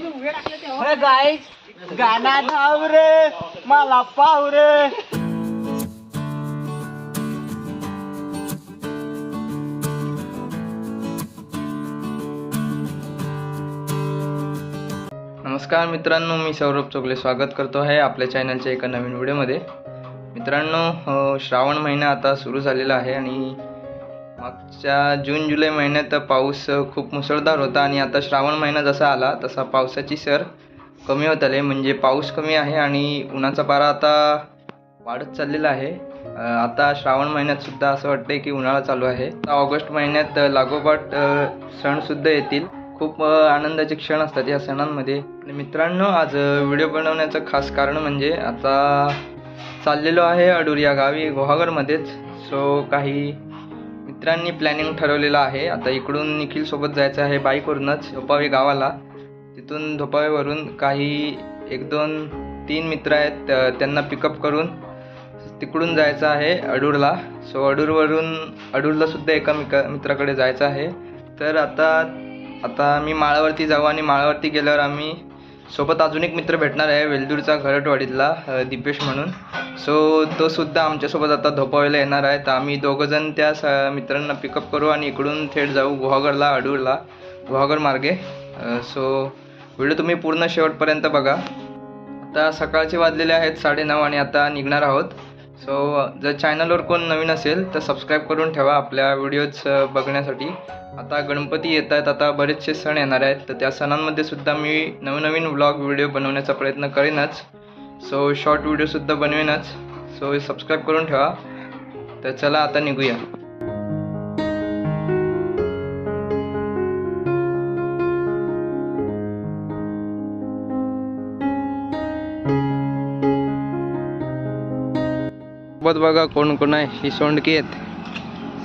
Guys गाणा धाव रे मला पाव रे. नमस्कार मित्रांनो मी सौरभ चोगले स्वागत करतो आहे आपल्या चॅनलच्या एका नवीन व्हिडिओमध्ये मित्रांनो श्रावण महिना आता सुरू झालेला आहे आणि मागच्या जून जुलै महिन्यात पाऊस खूप मुसळधार होता आणि आता श्रावण महिना जसा आला तसा पावसाची सर कमी होत आली म्हणजे पाऊस कमी आहे आणि उन्हाचा पारा आता वाढत चाललेला आहे. आता श्रावण महिन्यात सुद्धा असं वाटतंय की उन्हाळा चालू आहे. आता ऑगस्ट महिन्यात लागोपाठ सणसुद्धा येतील. खूप आनंदाचे क्षण असतात या सणांमध्ये. मित्रांनो आज व्हिडिओ बनवण्याचं खास कारण म्हणजे आता चाललेलो आहे अडूर या गावी गुहागरमध्येच. सो काही मित्रांनी प्लॅनिंग ठरवलेलं आहे. आता इकडून निखिलसोबत जायचं आहे बाईकवरूनच धोपावे गावाला. तिथून धोपावेवरून काही एक दोन तीन मित्र आहेत त्यांना पिकअप करून तिकडून जायचं आहे अडूरला. सो अडूरवरून अडूरला सुद्धा एका मित्राकडे जायचं आहे. तर आता आता मी माळावरती जाऊ आणि माळावरती गेल्यावर आम्ही सोबत अजून एक मित्र भेटणार आहे वेलदूरचा घरटवाडीतला दिपेश म्हणून. सो तो सुद्धा आमच्यासोबत आता धोपावेला येणार आहे. तर आम्ही दोघंजण त्या स मित्रांना पिकअप करू आणि इकडून थेट जाऊ गुहागरला अडूरला गुहागर मार्गे. सो व्हिडिओ तुम्ही पूर्ण शेवटपर्यंत बघा. आता सकाळचे वाजलेले आहेत साडेनऊ आणि आता निघणार आहोत. सो जर चॅनलवर कोण नवीन असेल तर सबस्क्राईब करून ठेवा आपल्या व्हिडिओज बघण्यासाठी. आता गणपती येत आहेत आता बरेचसे सण येणार आहेत. तर त्या सणांमध्ये सुद्धा मी नवनवीन व्लॉग व्हिडिओ बनवण्याचा प्रयत्न करेनच. सो शॉर्ट व्हिडिओसुद्धा बनवेनच. सो सबस्क्राईब करून ठेवा. तर चला आता निघूया. सोबत बघा कोण कोण आहे. ही सोंडकी आहेत.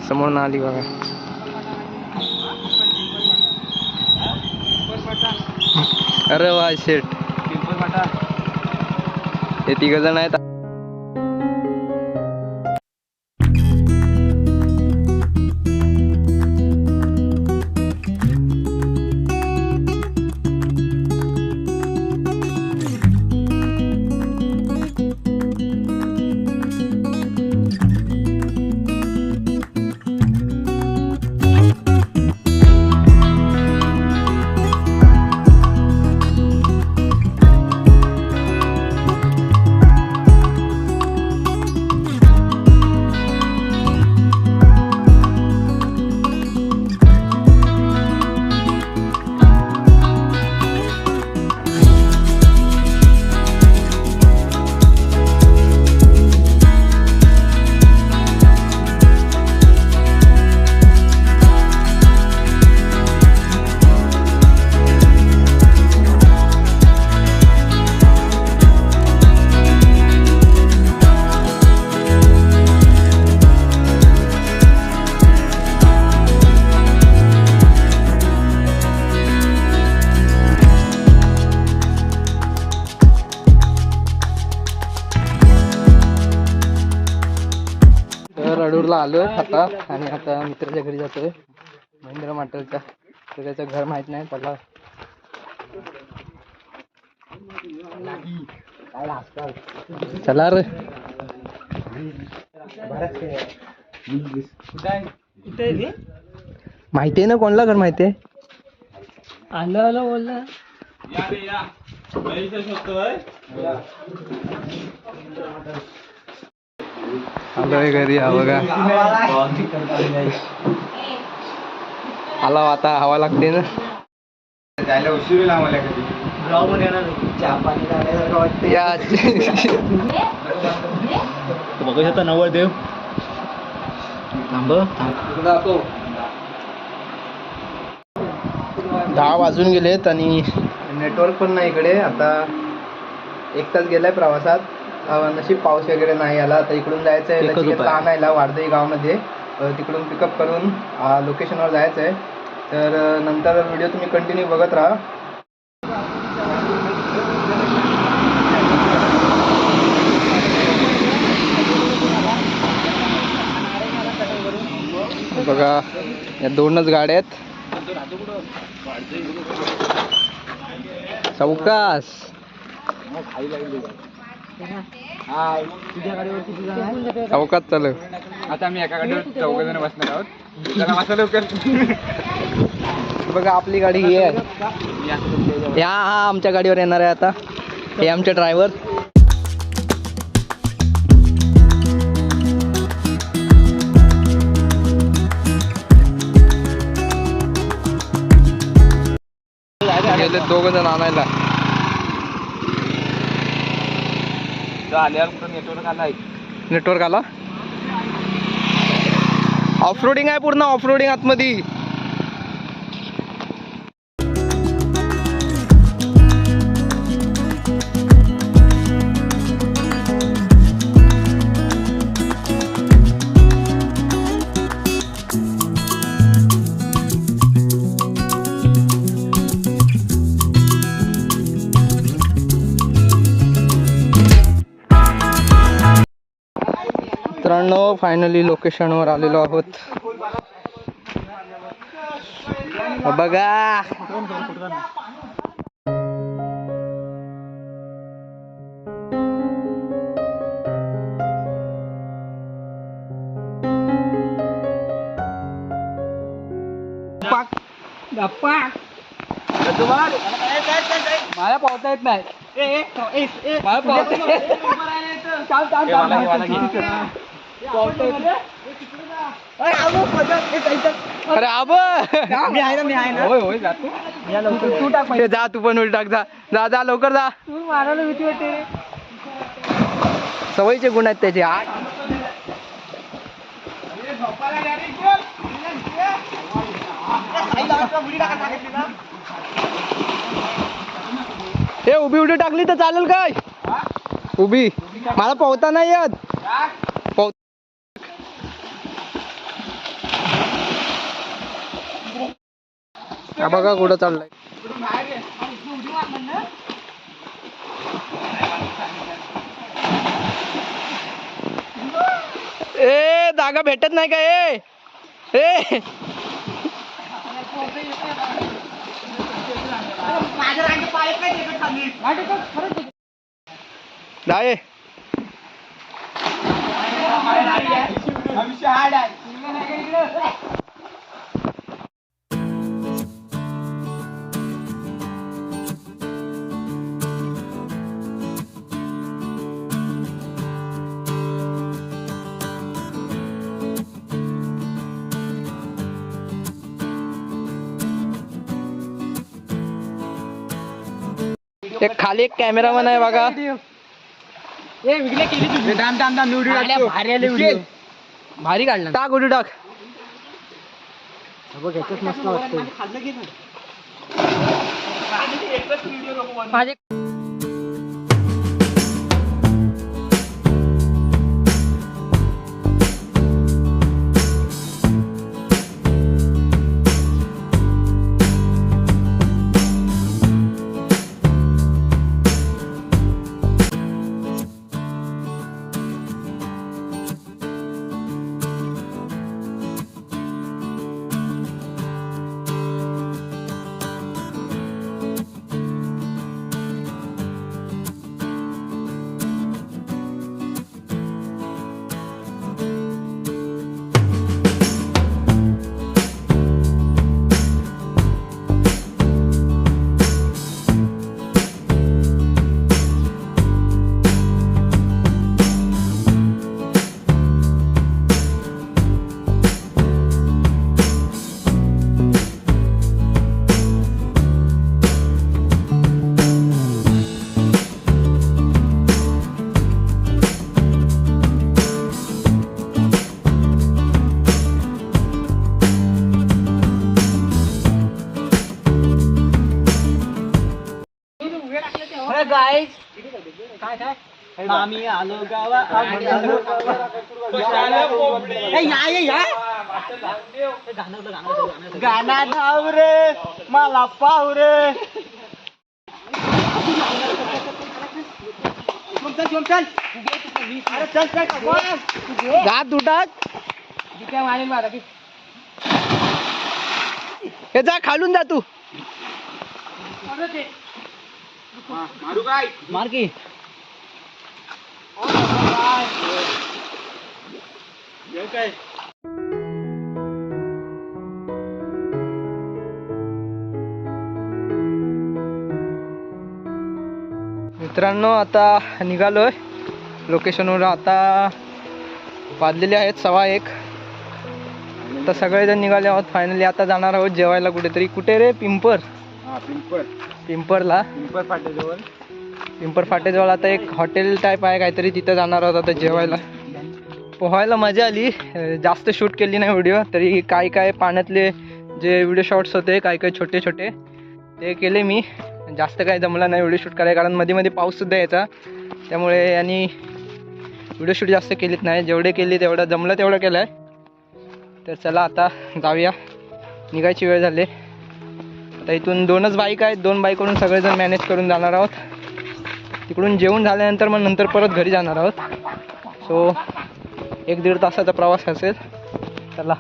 समोर आली बघा. अरे वा शेट हे तिघ जण आहेत. तर आलो आलोय आता आणि आता मित्राच्या घरी जातोय. महेंद्र माटलच्या. तर त्याचं घर माहीत नाही त्याला चला रे. माहिती आहे ना कोणला घर माहिती आहे? आलं आलं बोलला आलोय घरी हा बघा. आला आता हवा लागते ना. जायला उशीर आम्हाला बघू शकता नवरदेव थांब दहा वाजून गेलेत आणि नेटवर्क पण नाही इकडे. आता एक तास गेलाय प्रवासात. नशीब पाऊस वगैरे नाही आला तर इकडून जायचं आहे उपाय. आणायला वारदई गावामध्ये. तिकडून पिकअप करून लोकेशनवर जायचं आहे तर नंतर व्हिडिओ तुम्ही कंटिन्यू बघत राहा. बघा या दोनच गाड्या आहेत. चौकास चौकात चालू आता आम्ही एका गाडीवर चौघ जण बसणार आहोत. त्याला वाचा लवकर. बघा आपली गाडी ही आहे. या हा आमच्या गाडीवर येणार आहे आता. हे आमचे ड्रायव्हर गेले दोघ जण आणायला. आल्यावर कुठं नेटवर्क आला आहे. नेटवर्क आला? ऑफ रोडिंग आहे पूर्ण ऑफ रोडिंग आतमध्ये. मित्रांनो फायनली लोकेशनवर आलेलो आहोत. बघा. मला पावता येत नाही. मला पावता अरे आब मी आहे ना मी आहे ना. होय होय जातो तू- तू टाक ए, जा तू पण उलट टाक. जा जा जा लवकर जा. तू मारायला भीती वाटते. सवयीचे गुण आहेत त्याचे. आ- ए उभी उडी टाकली तर चालेल काय? उभी. मला पोहता नाही येत. हा बघा कुठं चाललंय. ए जागा भेटत नाही का ए? ए? जाय एक खाली एक कॅमेरामॅन आहे बघा ए विकले केली तुझी दाम दाम दाम व्हिडिओ भारी आले व्हिडिओ भारी काढला टाक उडी टाक बघ याच्यात मस्त वाटतं माझे आम्ही आलो गावा आम्ही आलो गावा. ए, या ये, या. गाणं धाव रे मला पाव रे. चल चल चल. अरे चल चल come गात तुटाक. on. काय मारेल मला की. हे जा खालून जा तू. मारू काय? मार की. काय मित्रांनो आता निघालोय. लोकेशनवर आता वाजलेले आहेत सव्वा एक. आता सगळेजण निघाले आहोत फायनली आता जाणार आहोत जेवायला कुठेतरी. कुठे रे पिंपर? पिंपर. पिंपरला. पिंपर फाट्याजवळ. पिंपर फाटेजवळ आता एक हॉटेल टाईप आहे काहीतरी तिथं जाणार आहोत आता जेवायला. पोहायला मजा आली. जास्त शूट केली नाही व्हिडिओ तरी काय काय पाण्यातले जे व्हिडिओ शॉट्स होते काय काय छोटे छोटे ते केले मी. जास्त काय जमलं नाही व्हिडिओ शूट करायला कारण मध्ये मध्ये पाऊससुद्धा यायचा. त्यामुळे आणि व्हिडिओ शूट जास्त केलीत नाही. जेवढे केली तेवढं जमलं तेवढं केलं आहे तर चला आता जाऊया. निघायची वेळ झाली. आता इथून दोनच बाईक आहेत दोन बाईकवरून सगळेजण मॅनेज करून जाणार आहोत. तिकडून जेवण झाल्यानंतर मग नंतर परत घरी जाणार आहोत. सो एक दीड तासाचा प्रवास असेल. चला.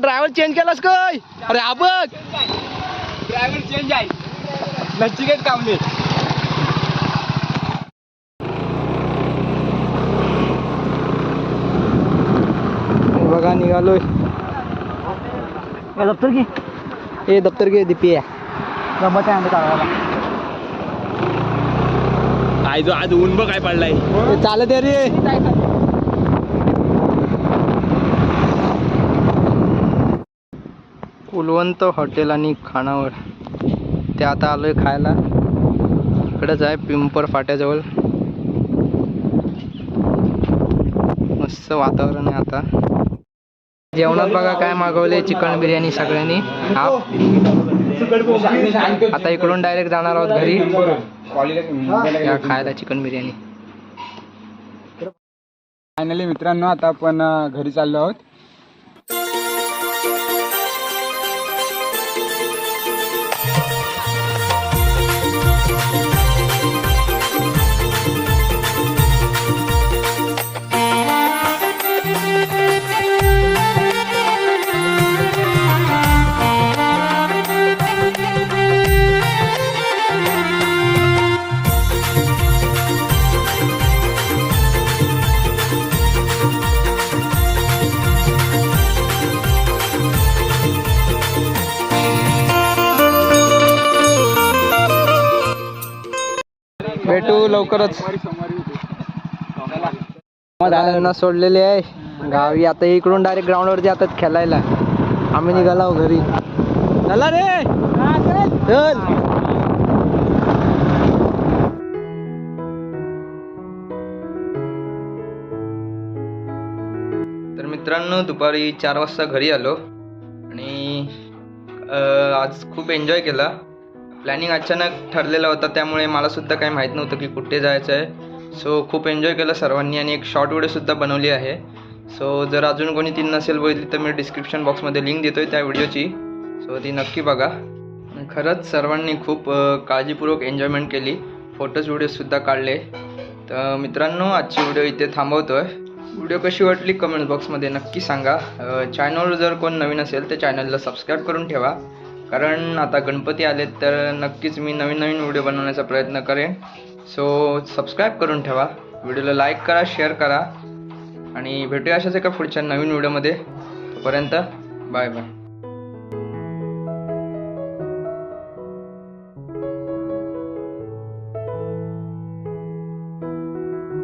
ड्रायव्हर चेंज केलास काय? अरे बघ. ड्रायव्हर चेंज आहे. नचिकेत कामले बघा निघालोय. दप्तर की हे दप्तर घे दीपी आहे गमत आहे आम्ही काढायला आज आज ऊन बघ काय पडलाय. चालत आहे रे. कुलवंत हॉटेल आणि खानावर ते आता आलोय खायला. इकडंच आहे पिंपर फाट्याजवळ. मस्त वातावरण आहे आता. जेवणात बघा काय मागवले चिकन बिर्याणी सगळ्यांनी. आता इकडून डायरेक्ट जाणार आहोत घरी. खायला चिकन बिर्याणी. फायनली मित्रांनो आता आपण घरी चाललो आहोत. भेटू लवकरच. दादांना सोडलेले आहे. गावी आता इकडून डायरेक्ट ग्राउंडवरती जातात खेळायला. आम्ही निघाला आहोत घरी. चला रे. चल. तर मित्रांनो दुपारी चार वाजता घरी आलो आणि आज खूप एन्जॉय केला. प्लॅनिंग अचानक ठरलेला होता त्यामुळे मला सुद्धा काही माहीत नव्हतं की कुठे जायचं आहे. सो खूप एन्जॉय केलं सर्वांनी आणि एक शॉर्ट व्हिडिओसुद्धा बनवली आहे. सो जर अजून कोणी ती नसेल बघितली तर मी डिस्क्रिप्शन बॉक्समध्ये लिंक देतो आहे त्या व्हिडिओची सो ती नक्की बघा. खरंच सर्वांनी खूप काळजीपूर्वक एन्जॉयमेंट केली. फोटोज व्हिडिओसुद्धा काढले. तर मित्रांनो आजची व्हिडिओ इथे थांबवतो आहे व्हिडिओ कशी वाटली? कमेंट बॉक्समध्ये नक्की सांगा. चॅनलवर जर कोण नवीन असेल तर चॅनलला सबस्क्राईब करून ठेवा. कारण आता गणपती आलेत तर नक्कीच मी नवीन नवीन व्हिडिओ बनवण्याचा प्रयत्न करेन. सो सबस्क्राईब करून ठेवा. व्हिडिओला लाईक करा शेअर करा. आणि भेटूया अशाच एका पुढच्या नवीन व्हिडिओमध्ये तोपर्यंत बाय बाय